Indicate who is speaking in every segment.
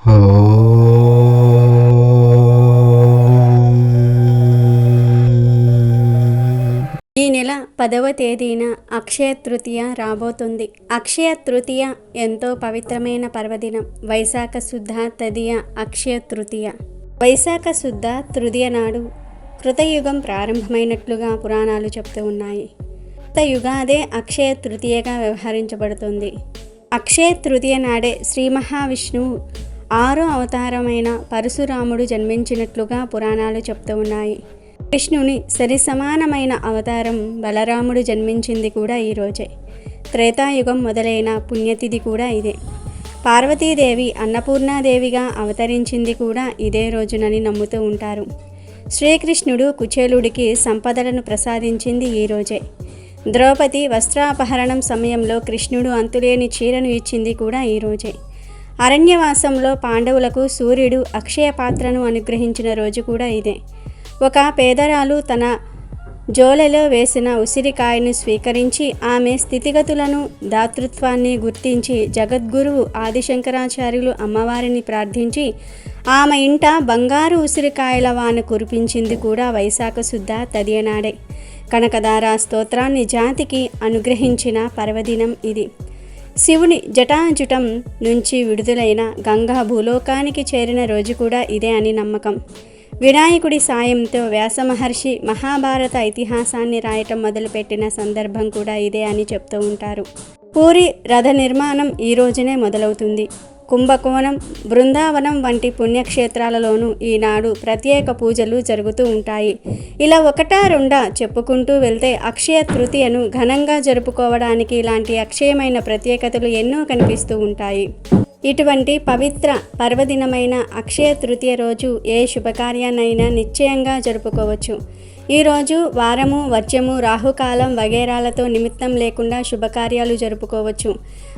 Speaker 1: ఈ నెల పదవ తేదీన అక్షయ తృతీయ రాబోతుంది. అక్షయ తృతీయ ఎంతో పవిత్రమైన పర్వదినం. వైశాఖ శుద్ధ తదియ అక్షయ తృతీయ. వైశాఖ శుద్ధ తృతీయ నాడు కృతయుగం ప్రారంభమైనట్లుగా పురాణాలు చెప్తూ ఉన్నాయి. యుగాదే అక్షయ తృతీయగా వ్యవహరించబడుతుంది. అక్షయ తృతీయ నాడే శ్రీ మహావిష్ణువు ఆరో అవతారమైన పరశురాముడు జన్మించినట్లుగా పురాణాలు చెప్తూ ఉన్నాయి. కృష్ణుని సరి సమానమైన అవతారం బలరాముడు జన్మించింది కూడా ఈరోజే త్రేతాయుగం మొదలైన పుణ్యతిథి కూడా ఇదే. పార్వతీదేవి అన్నపూర్ణాదేవిగా అవతరించింది కూడా ఇదే రోజునని నమ్ముతూ ఉంటారు. శ్రీకృష్ణుడు కుచేలుడికి సంపదలను ప్రసాదించింది ఈ రోజే. ద్రౌపది వస్త్రాపహరణం సమయంలో కృష్ణుడు అంతులేని చీరను ఇచ్చింది కూడా ఈ రోజే. అరణ్యవాసంలో పాండవులకు సూర్యుడు అక్షయ పాత్రను అనుగ్రహించిన రోజు కూడా ఇదే. ఒక పేదరాలు తన జోలెలో వేసిన ఉసిరికాయను స్వీకరించి ఆమె స్థితిగతులను దాతృత్వాన్ని గుర్తించి జగద్గురువు ఆదిశంకరాచార్యులు అమ్మవారిని ప్రార్థించి ఆమె ఇంట బంగారు ఉసిరికాయల వాన కురిపించింది కూడా వైశాఖ శుద్ధ తదియనాడే. కనకదార స్తోత్రాన్ని జాతికి అనుగ్రహించిన పర్వదినం ఇది. శివుని జటాజుటం నుంచి విడుదలైన గంగా భూలోకానికి చేరిన రోజు కూడా ఇదే అని నమ్మకం. వినాయకుడి సాయంతో వ్యాసమహర్షి మహాభారత ఇతిహాసాన్ని రాయటం మొదలుపెట్టిన సందర్భం కూడా ఇదే అని చెప్తూ ఉంటారు. పూరి రథ నిర్మాణం ఈ రోజునే మొదలవుతుంది. కుంభకోణం బృందావనం వంటి పుణ్యక్షేత్రాలలోనూ ఈనాడు ప్రత్యేక పూజలు జరుగుతూ ఉంటాయి. ఇలా ఒకటా రెండా చెప్పుకుంటూ వెళ్తే అక్షయ తృతీయను ఘనంగా జరుపుకోవడానికి ఇలాంటి అక్షయమైన ప్రత్యేకతలు ఎన్నో కనిపిస్తూ ఉంటాయి. ఇటువంటి పవిత్ర పర్వదినమైన అక్షయ తృతీయ రోజు ఏ శుభకార్యాన్నైనా నిశ్చయంగా జరుపుకోవచ్చు. ఈరోజు వారము వర్జము రాహుకాలం వగేరాలతో నిమిత్తం లేకుండా శుభకార్యాలు జరుపుకోవచ్చు.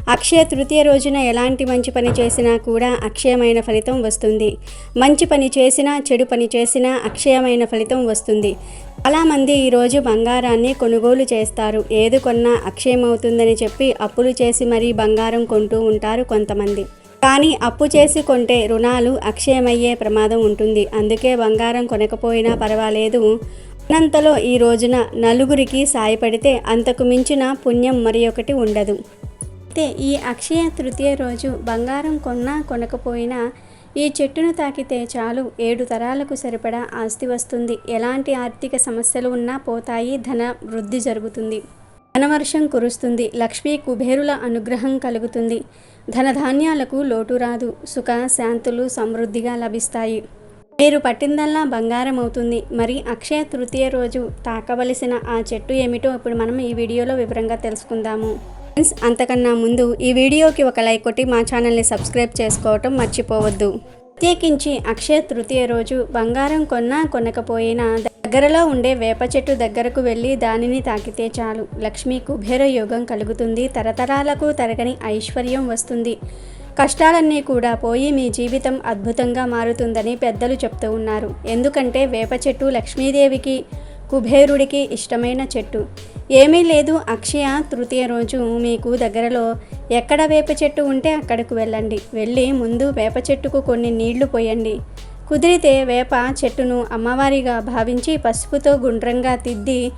Speaker 1: అక్షయ తృతీయ రోజున ఎలాంటి మంచి పని చేసినా కూడా అక్షయమైన ఫలితం వస్తుంది. మంచి పని చేసినా చెడు పని చేసినా అక్షయమైన ఫలితం వస్తుంది. చాలామంది ఈరోజు బంగారాన్ని కొనుగోలు చేస్తారు. ఏది కొన్నా అక్షయమవుతుందని చెప్పి అప్పులు చేసి మరీ బంగారం కొంటూ ఉంటారు కొంతమంది. కానీ అప్పు చేసి కొంటే రుణాలు అక్షయమయ్యే ప్రమాదం ఉంటుంది. అందుకే బంగారం కొనకపోయినా పర్వాలేదు. ఉన్నంతలో ఈ రోజున నలుగురికి సాయపడితే అంతకు మించిన పుణ్యం మరి ఒకటి ఉండదు. అయితే ఈ అక్షయ తృతీయ రోజు బంగారం కొన్నా కొనకపోయినా ఈ చెట్టును తాకితే చాలు ఏడు తరాలకు సరిపడా ఆస్తి వస్తుంది. ఎలాంటి ఆర్థిక సమస్యలు ఉన్నా పోతాయి ధన వృద్ధి జరుగుతుంది. ధనవర్షం కురుస్తుంది లక్ష్మీ కుబేరుల అనుగ్రహం కలుగుతుంది. ధనధాన్యాలకు లోటు రాదు సుఖ శాంతులు సమృద్ధిగా లభిస్తాయి. మీరు పట్టిందల్లా బంగారం అవుతుంది మరి అక్షయ తృతీయ రోజు తాకవలసిన ఆ చెట్టు ఏమిటో ఇప్పుడు మనం ఈ వీడియోలో వివరంగా తెలుసుకుందాము. ఫ్రెండ్స్ అంతకన్నా ముందు ఈ వీడియోకి ఒక లైక్ కొట్టి మా ఛానల్ని సబ్స్క్రైబ్ చేసుకోవటం మర్చిపోవద్దు. ప్రత్యేకించి అక్షయ తృతీయ రోజు బంగారం కొన్నా కొనకపోయినా దగ్గరలో ఉండే వేప చెట్టు దగ్గరకు వెళ్ళి దానిని తాకితే చాలు. లక్ష్మీ కుబేర యోగం కలుగుతుంది. తరతరాలకు తరగని ఐశ్వర్యం వస్తుంది. కష్టాలన్నీ కూడా పోయి మీ జీవితం అద్భుతంగా మారుతుందని పెద్దలు చెప్తూ ఉన్నారు. ఎందుకంటే వేప చెట్టు లక్ష్మీదేవికి కుబేరుడికి ఇష్టమైన చెట్టు. ఏమీ లేదు అక్షయ తృతీయ రోజు మీకు దగ్గరలో ఎక్కడ వేప చెట్టు ఉంటే అక్కడకు వెళ్ళండి. వెళ్ళి ముందు వేప చెట్టుకు కొన్ని నీళ్ళు పోయండి. కుదిరితే వేప చెట్టును అమ్మవారిగా భావించి పసుపుతో గుండ్రంగా తిద్ది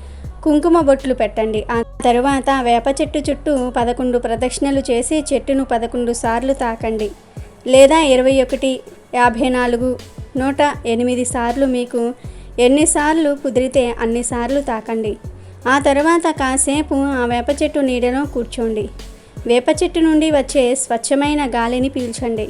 Speaker 1: కుంకుమ బొట్లు పెట్టండి. ఆ తరువాత వేప చెట్టు చుట్టూ పదకొండు ప్రదక్షిణలు చేసి చెట్టును పదకొండు సార్లు తాకండి. లేదా ఇరవై ఒకటి యాభై నాలుగు నూట ఎనిమిది సార్లు మీకు ఎన్నిసార్లు కుదిరితే అన్నిసార్లు తాకండి. ఆ తర్వాత కాసేపు ఆ వేప చెట్టు నీడలో కూర్చోండి. వేప చెట్టు నుండి వచ్చే స్వచ్ఛమైన గాలిని పీల్చండి.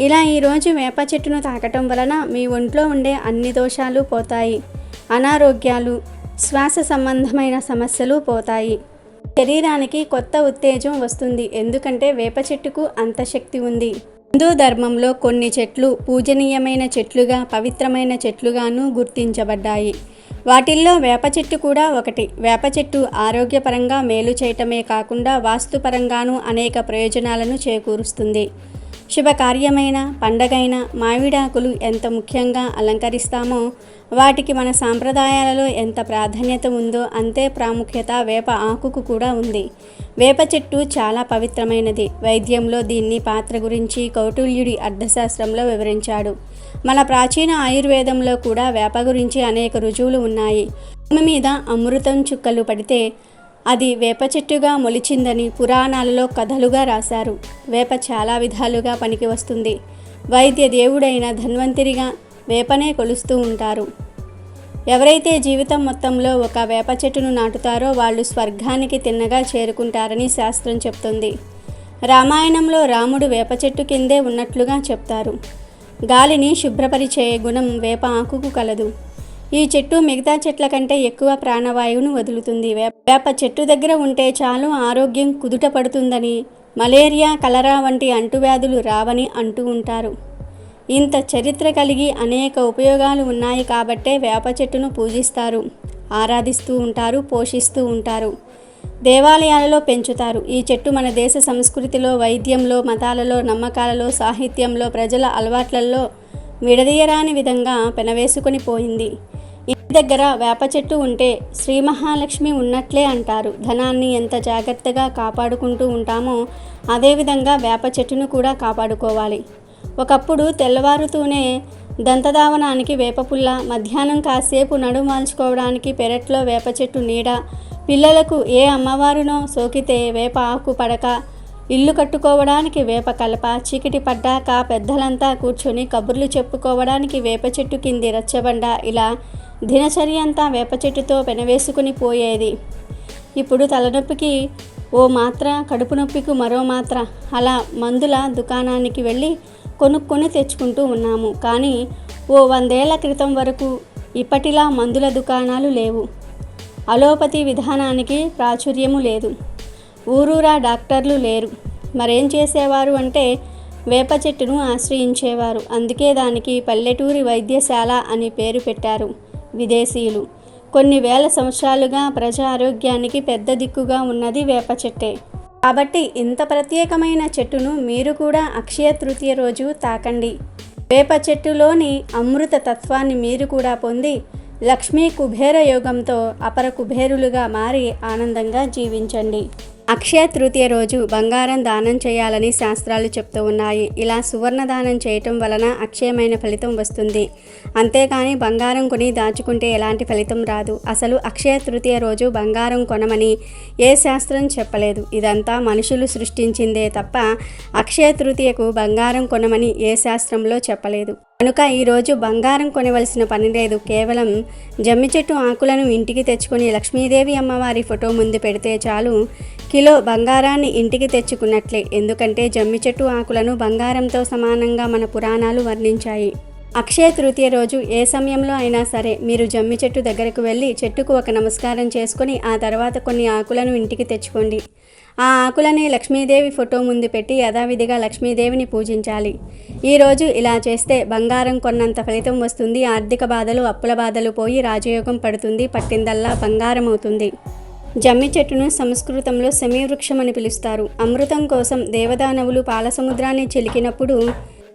Speaker 1: ఇలా ఈరోజు వేప చెట్టును తాకటం వలన మీ ఒంట్లో ఉండే అన్ని దోషాలు పోతాయి. అనారోగ్యాలు శ్వాస సంబంధమైన సమస్యలు పోతాయి. శరీరానికి కొత్త ఉత్తేజం వస్తుంది. ఎందుకంటే వేప చెట్టుకు అంత శక్తి ఉంది. హిందూ ధర్మంలో కొన్ని చెట్లు పూజనీయమైన చెట్లుగా పవిత్రమైన చెట్లుగాను గుర్తించబడ్డాయి. వాటిల్లో వేప చెట్టు కూడా ఒకటి. వేప చెట్టు ఆరోగ్యపరంగా మేలు చేయటమే కాకుండా వాస్తుపరంగానూ అనేక ప్రయోజనాలను చేకూరుస్తుంది. శుభకార్యమైన పండగైన మామిడాకులు ఎంత ముఖ్యంగా అలంకరిస్తామో వాటికి మన సాంప్రదాయాలలో ఎంత ప్రాధాన్యత ఉందో అంతే ప్రాముఖ్యత వేప ఆకుకు కూడా ఉంది. వేప చెట్టు చాలా పవిత్రమైనది. వైద్యంలో దీన్ని పాత్ర గురించి కౌటిల్యుడి అర్థశాస్త్రంలో వివరించాడు. మన ప్రాచీన ఆయుర్వేదంలో కూడా వేప గురించి అనేక రుజువులు ఉన్నాయి. భూమి మీద అమృతం చుక్కలు పడితే అది వేప చెట్టుగా మొలిచిందని పురాణాలలో కథలుగా రాశారు. వేప చాలా విధాలుగా పనికి వస్తుంది. వైద్య దేవుడైన ధన్వంతరిగా వేపనే కొలుస్తూ ఉంటారు. ఎవరైతే జీవితం మొత్తంలో ఒక వేప చెట్టును నాటుతారో వాళ్ళు స్వర్గానికి తిన్నగా చేరుకుంటారని శాస్త్రం చెప్తుంది. రామాయణంలో రాముడు వేప చెట్టు కిందే ఉన్నట్లుగా చెప్తారు. గాలిని శుభ్రపరిచే గుణం వేప ఆకుకు కలదు. ఈ చెట్టు మిగతా చెట్ల కంటే ఎక్కువ ప్రాణవాయువును వదులుతుంది. వేప చెట్టు దగ్గర ఉంటే చాలు ఆరోగ్యం కుదుట పడుతుందని మలేరియా కలరా వంటి అంటువ్యాధులు రావని అంటూ ఉంటారు. ఇంత చరిత్ర కలిగి అనేక ఉపయోగాలు ఉన్నాయి కాబట్టే వేప చెట్టును పూజిస్తారు ఆరాధిస్తూ ఉంటారు పోషిస్తూ ఉంటారు దేవాలయాలలో పెంచుతారు. ఈ చెట్టు మన దేశ సంస్కృతిలో వైద్యంలో మతాలలో నమ్మకాలలో సాహిత్యంలో ప్రజల అలవాట్లలో విడదీయరాని విధంగా పెనవేసుకొని పోయింది. ఇంటి దగ్గర వేప చెట్టు ఉంటే శ్రీ మహాలక్ష్మి ఉన్నట్లే అంటారు. ధనాన్ని ఎంత జాగ్రత్తగా కాపాడుకుంటూ ఉంటామో అదేవిధంగా వేప చెట్టును కూడా కాపాడుకోవాలి. ఒకప్పుడు తెల్లవారుతూనే దంతధావనానికి వేపపుల్ల మధ్యాహ్నం కాసేపు నడుమాల్చుకోవడానికి పెరట్లో వేప చెట్టు నీడ పిల్లలకు ఏ అమ్మవారునో సోకితే వేప ఆకు పడక ఇల్లు కట్టుకోవడానికి వేప కలప చీకటి పడ్డాక పెద్దలంతా కూర్చొని కబుర్లు చెప్పుకోవడానికి వేప చెట్టు కింది రచ్చబండ ఇలా దినచర్య అంతా వేప చెట్టుతో పెనవేసుకుని పోయేది. ఇప్పుడు తలనొప్పికి ఓ మాత్ర కడుపు నొప్పికి మరో మాత్ర అలా మందుల దుకాణానికి వెళ్ళి కొనుక్కొని తెచ్చుకుంటూ ఉన్నాము. కానీ ఓ వందేళ్ళ క్రితం వరకు ఇప్పటిలా మందుల దుకాణాలు లేవు. అలోపతి విధానానికి ప్రాచుర్యము లేదు. ఊరూరా డాక్టర్లు లేరు. మరేం చేసేవారు అంటే వేప చెట్టును ఆశ్రయించేవారు. అందుకే దానికి పల్లెటూరి వైద్యశాల అని పేరు పెట్టారు. విదేశీయులు. కొన్ని వేల సంవత్సరాలుగా ప్రజా ఆరోగ్యానికి పెద్ద దిక్కుగా ఉన్నది వేప చెట్టే. కాబట్టి ఇంత ప్రత్యేకమైన చెట్టును మీరు కూడా అక్షయ తృతీయ రోజు తాకండి. వేప చెట్టులోని అమృత తత్వాన్ని మీరు కూడా పొంది లక్ష్మీ కుబేర యోగంతో అపర కుబేరులుగా మారి ఆనందంగా జీవించండి. అక్షయ తృతీయ రోజు బంగారం దానం చేయాలని శాస్త్రాలు చెప్తూ ఉన్నాయి. ఇలా సువర్ణ దానం చేయటం వలన అక్షయమైన ఫలితం వస్తుంది. అంతేకాని బంగారం కొని దాచుకుంటే ఎలాంటి ఫలితం రాదు. అసలు అక్షయ తృతీయ రోజు బంగారం కొనమని ఏ శాస్త్రం చెప్పలేదు. ఇదంతా మనుషులు సృష్టించిందే తప్ప అక్షయ తృతీయకు బంగారం కొనమని ఏ శాస్త్రంలో చెప్పలేదు. కనుక ఈరోజు బంగారం కొనవలసిన పని లేదు. కేవలం జమ్మి చెట్టు ఆకులను ఇంటికి తెచ్చుకొని లక్ష్మీదేవి అమ్మవారి ఫోటో ముందు పెడితే చాలు. కిలో బంగారాన్ని ఇంటికి తెచ్చుకున్నట్లే. ఎందుకంటే జమ్మి చెట్టు ఆకులను బంగారంతో సమానంగా మన పురాణాలు వర్ణించాయి. అక్షయ తృతీయ రోజు ఏ సమయంలో అయినా సరే మీరు జమ్మి చెట్టు దగ్గరకు వెళ్ళి చెట్టుకు ఒక నమస్కారం చేసుకొని ఆ తర్వాత కొన్ని ఆకులను ఇంటికి తెచ్చుకోండి. ఆ ఆకులని లక్ష్మీదేవి ఫోటో ముందు పెట్టి యథావిధిగా లక్ష్మీదేవిని పూజించాలి. ఈరోజు ఇలా చేస్తే బంగారం కొన్నంత ఫలితం వస్తుంది. ఆర్థిక బాధలు అప్పుల బాధలు పోయి రాజయోగం పడుతుంది. పట్టిందల్లా బంగారం అవుతుంది జమ్మి చెట్టును సంస్కృతంలో సమీవృక్షం అని పిలుస్తారు. అమృతం కోసం దేవదానవులు పాలసముద్రాన్ని చిలికినప్పుడు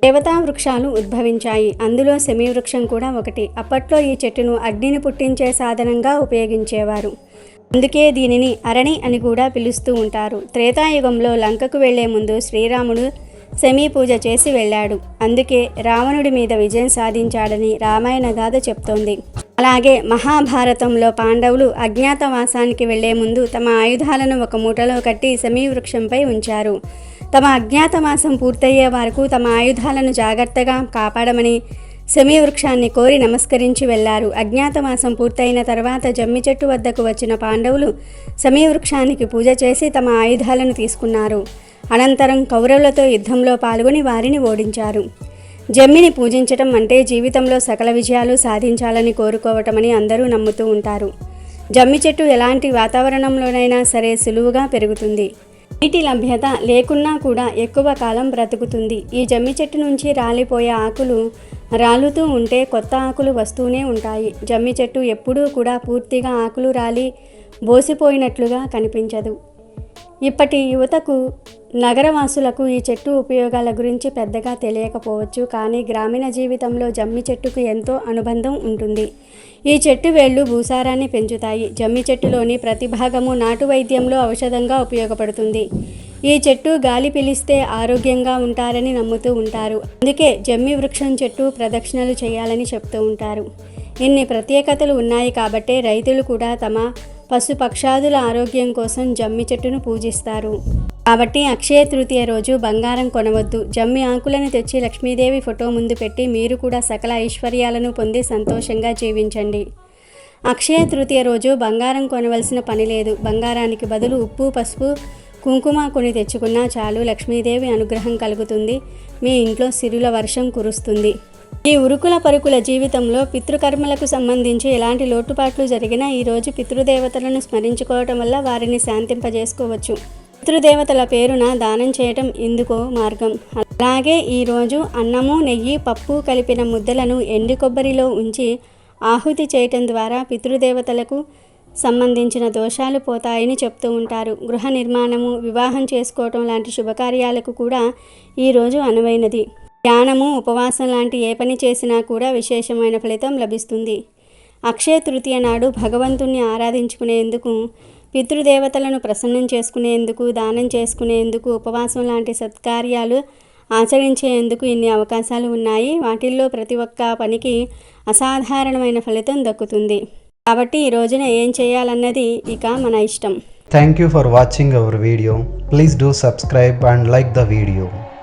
Speaker 1: దేవతా వృక్షాలు ఉద్భవించాయి. అందులో సెమీవృక్షం కూడా ఒకటి. అప్పట్లో ఈ చెట్టును అగ్నిని పుట్టించే సాధనంగా ఉపయోగించేవారు. అందుకే దీనిని అరణి అని కూడా పిలుస్తూ ఉంటారు. త్రేతాయుగంలో లంకకు వెళ్ళే ముందు శ్రీరాముడు శమీ పూజ చేసి వెళ్ళాడు. అందుకే రావణుడి మీద విజయం సాధించాడని రామాయణ గాథ చెప్తోంది. అలాగే మహాభారతంలో పాండవులు అజ్ఞాతవాసానికి వెళ్ళే ముందు తమ ఆయుధాలను ఒక మూటలో కట్టి సమీ వృక్షంపై ఉంచారు. తమ అజ్ఞాతవాసం పూర్తయ్యే వరకు తమ ఆయుధాలను జాగ్రత్తగా కాపాడమని వృక్షాన్ని కోరి నమస్కరించి వెళ్ళారు. అజ్ఞాతవాసం పూర్తయిన తర్వాత జమ్మి చెట్టు వద్దకు వచ్చిన పాండవులు సమీవృక్షానికి పూజ చేసి తమ ఆయుధాలను తీసుకున్నారు. అనంతరం కౌరవులతో యుద్ధంలో పాల్గొని వారిని ఓడించారు. జమ్మిని పూజించటం అంటే జీవితంలో సకల విజయాలు సాధించాలని కోరుకోవటమని అందరూ నమ్ముతూ ఉంటారు. జమ్మి చెట్టు ఎలాంటి వాతావరణంలోనైనా సరే సులువుగా పెరుగుతుంది. నీటి లభ్యత లేకున్నా కూడా ఎక్కువ కాలం బ్రతుకుతుంది. ఈ జమ్మి చెట్టు నుంచి రాలిపోయే ఆకులు రాలుతూ ఉంటే కొత్త ఆకులు వస్తూనే ఉంటాయి. జమ్మి చెట్టు ఎప్పుడూ కూడా పూర్తిగా ఆకులు రాలి బోసిపోయినట్లుగా కనిపించదు. ఇప్పటి యువతకు నగరవాసులకు ఈ చెట్టు ఉపయోగాల గురించి పెద్దగా తెలియకపోవచ్చు. కానీ గ్రామీణ జీవితంలో జమ్మి చెట్టుకు ఎంతో అనుబంధం ఉంటుంది. ఈ చెట్టు వేళ్ళు భూసారాన్ని పెంచుతాయి. జమ్మి చెట్టులోని ప్రతి భాగము నాటు వైద్యంలో ఔషధంగా ఉపయోగపడుతుంది. ఈ చెట్టు గాలి పిలిస్తే ఆరోగ్యంగా ఉంటారని నమ్ముతూ ఉంటారు. అందుకే జమ్మి వృక్షం చెట్టు ప్రదక్షిణలు చేయాలని చెప్తూ ఉంటారు. ఇన్ని ప్రత్యేకతలు ఉన్నాయి కాబట్టే రైతులు కూడా తమ పశుపక్షాదుల ఆరోగ్యం కోసం జమ్మి చెట్టును పూజిస్తారు. కాబట్టి అక్షయ తృతీయ రోజు బంగారం కొనవద్దు. జమ్మి ఆకులను తెచ్చి లక్ష్మీదేవి ఫోటో ముందు పెట్టి మీరు కూడా సకల ఐశ్వర్యాలను పొంది సంతోషంగా జీవించండి. అక్షయ తృతీయ రోజు బంగారం కొనవలసిన పని లేదు. బంగారానికి బదులు ఉప్పు పసుపు కుంకుమ కొని తెచ్చుకున్నా చాలు. లక్ష్మీదేవి అనుగ్రహం కలుగుతుంది. మీ ఇంట్లో సిరుల వర్షం కురుస్తుంది. ఈ ఉరుకుల పరుకుల జీవితంలో పితృకర్మలకు సంబంధించి ఎలాంటి లోటుపాట్లు జరిగినా ఈరోజు పితృదేవతలను స్మరించుకోవటం వల్ల వారిని శాంతింపజేసుకోవచ్చు. పితృదేవతల పేరున దానం చేయటం ఇందుకో మార్గం. అలాగే ఈరోజు అన్నము నెయ్యి పప్పు కలిపిన ముద్దలను ఎండి కొబ్బరిలో ఉంచి ఆహుతి చేయటం ద్వారా పితృదేవతలకు సంబంధించిన దోషాలు పోతాయని చెప్తూ ఉంటారు. గృహ నిర్మాణము వివాహం చేసుకోవటం లాంటి శుభకార్యాలకు కూడా ఈరోజు అనువైనది. ధ్యానము ఉపవాసం లాంటి ఏ పని చేసినా కూడా విశేషమైన ఫలితం లభిస్తుంది. అక్షయ తృతీయ నాడు భగవంతుణ్ణి ఆరాధించుకునేందుకు పితృదేవతలను ప్రసన్నం చేసుకునేందుకు దానం చేసుకునేందుకు ఉపవాసం లాంటి సత్కార్యాలు ఆచరించేందుకు ఇన్ని అవకాశాలు ఉన్నాయి. వాటిల్లో ప్రతి ఒక్క పనికి అసాధారణమైన ఫలితం దక్కుతుంది. కాబట్టి ఈ రోజున ఏం చేయాలన్నది ఇక మన ఇష్టం.
Speaker 2: Thank you for watching our video please do subscribe and like the video